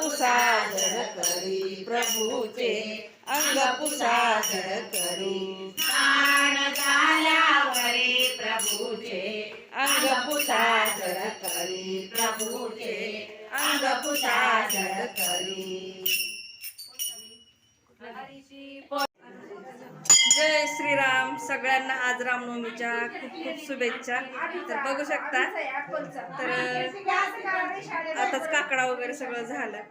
पुसादर करी प्रभूचे अंग पुसादर करी. अंग पुसादर करी प्रभूचे अंग पुसादर करी जय श्रीराम सगळ्यांना आज रामनवमीच्या खूप खूप शुभेच्छा. तर बघू शकता. तर आताच काकडा वगैरे सगळं झालं.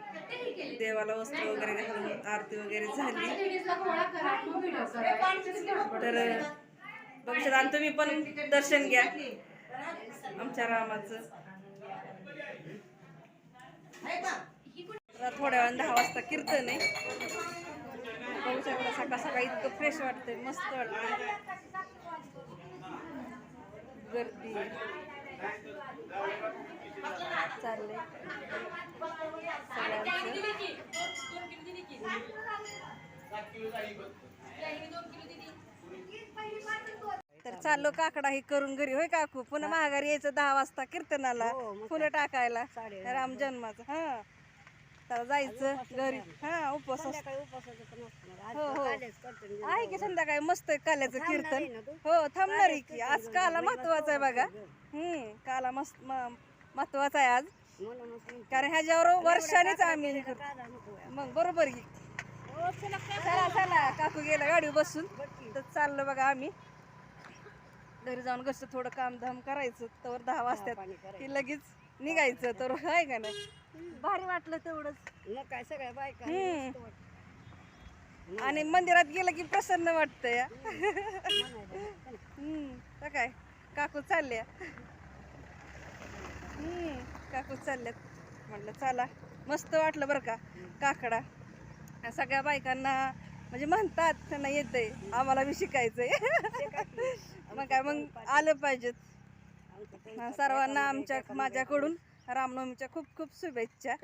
देवाला वस्त्र वगैरे घालून आरती वगैरे झाली. तर बघू शकता. आणि तुम्ही पण दर्शन घ्या. आमच्या रामाचं. थोड्या वेळानं दहा वाजता कीर्तन आहे. सकाळ सकाळ इतकं फ्रेश वाटतंय मस्त वाटतंय. गर्दी. तर चाललो काकडा हे करून घरी. होय काकू? पुन्हा महागारी यायचं दहा वाजता कीर्तनाला. फुलं टाकायला. राम जन्माचं. हा. तर जायचं घरी. हा उपवास असतो. हो हो. आहे की संध्याकाळी मस्त काल्याचं कीर्तन. हो थांबणार आहे की. आज काला महत्त्वाचा आहे बघा. हम्म काला मस्त म- महत्त्वाचा आहे आज. कारण ह्याच्यावर वर्षानेच आम्ही हे करतो. मग बरोबर की. चला चला काकू गेला गाडी बसून. तर चाललो बघा आम्ही. घरी जाऊन कसं थोडं काम धाम करायचं. तर दहा वाजतात. की लगेच निघायचं तर आहे का नाही? भारी वाटलं तेवढंच. मग काय सगळ्या बायका हम्म. आणि मंदिरात गेलं की प्रसन्न हम्म. तर काय? काकू चालल्या. हम्म. काकू चालल्यात. म्हटलं चला. मस्त वाटलं बरं का काकडा. आणि सगळ्या बायकांना म्हणजे म्हणतात त्यांना येतंय. आम्हाला बी शिकायचंय. मग काय मग आलं पाहिजेत. सर्वांना आमच्या माझ्याकडून रामनवमीच्या खूप खूप शुभेच्छा.